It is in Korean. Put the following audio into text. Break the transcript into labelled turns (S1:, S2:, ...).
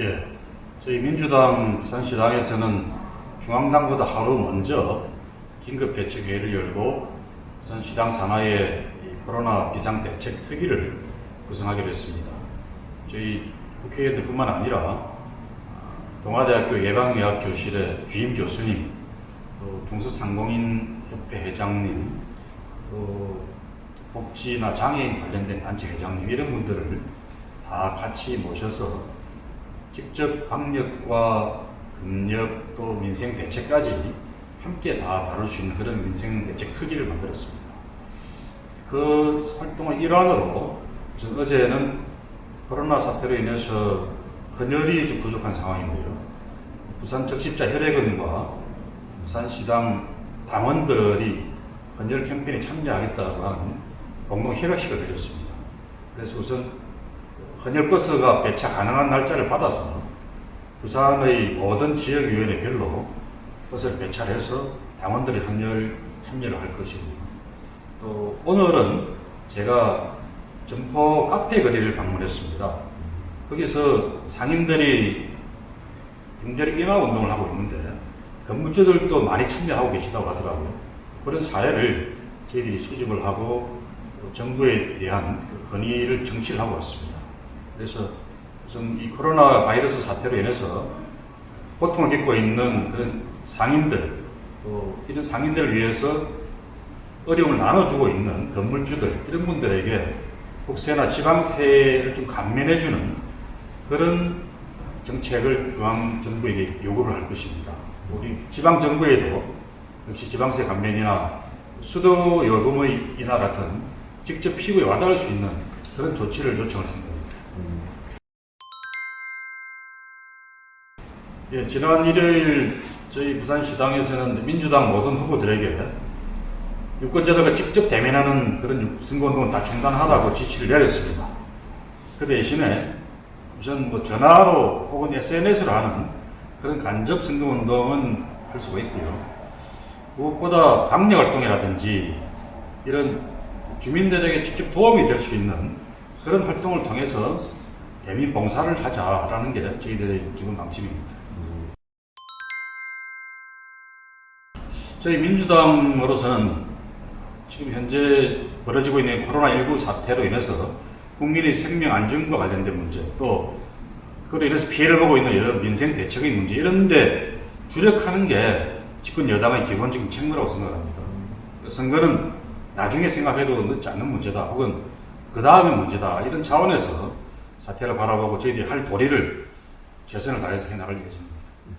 S1: 예, 저희 민주당 부산시당에서는 중앙당보다 하루 먼저 긴급 대책회의를 열고 부산시당 산하의 이 코로나 비상대책 특위를 구성하기로 했습니다. 저희 국회의원들뿐만 아니라 아, 동아대학교 예방의학교실의 주임 교수님, 또 중수상공인협회 회장님, 또 복지나 장애인 관련된 단체 회장님 이런 분들을 다 같이 모셔서 직접 방역과 금력 또 민생 대책까지 함께 다 다룰 수 있는 그런 민생 대책 크기를 만들었습니다. 그 활동의 일환으로 어제는 코로나 사태로 인해서 헌혈이 좀 부족한 상황인데요. 부산 적십자 혈액원과 부산시당 당원들이 헌혈 캠페인에 참여하겠다고 하는 공동 협약식을 드렸습니다. 그래서 우선 헌혈버스가 배차 가능한 날짜를 받아서 부산의 모든 지역위원회별로 버스를 배차해서 당원들이 헌혈 참여를 할 것이고 또 오늘은 제가 점포 카페 거리를 방문했습니다. 거기서 상인들이 굉장히 인화 운동을 하고 있는데 건물주들도 많이 참여하고 계시다고 하더라고요. 그런 사례를 저희들이 수집을 하고 또 정부에 대한 그 건의를 정치를 하고 왔습니다. 그래서 우선 이 코로나 바이러스 사태로 인해서 고통을 겪고 있는 그런 상인들, 또 이런 상인들을 위해서 어려움을 나눠주고 있는 건물주들, 이런 분들에게 국세나 지방세를 좀 감면해주는 그런 정책을 중앙정부에게 요구를 할 것입니다. 우리 지방정부에도 역시 지방세 감면이나 수도 요금의 인하 같은 직접 피부에 와닿을 수 있는 그런 조치를 요청을 했습니다. 예, 지난 일요일 저희 부산시당에서는 민주당 모든 후보들에게 유권자들과 직접 대면하는 그런 선거운동은 다 중단하라고 지시를 내렸습니다. 그 대신에 우선 뭐 전화로 혹은 SNS로 하는 그런 간접 선거운동은 할 수가 있고요. 무엇보다 방역 활동이라든지 이런 주민들에게 직접 도움이 될 수 있는 그런 활동을 통해서 대민 봉사를 하자라는 게 저희들의 기본 방침입니다. 저희 민주당으로서는 지금 현재 벌어지고 있는 코로나19 사태로 인해서 국민의 생명 안전과 관련된 문제 또 그로 인해서 피해를 보고 있는 여러 민생 대책의 문제 이런데 주력하는 게 집권 여당의 기본적인 책무라고 생각합니다. 선거는 나중에 생각해도 늦지 않는 문제다 혹은 그 다음에 문제다. 이런 차원에서 사태를 바라보고 저희들이 할 도리를 최선을 다해서 해나갈 예정입니다. 네,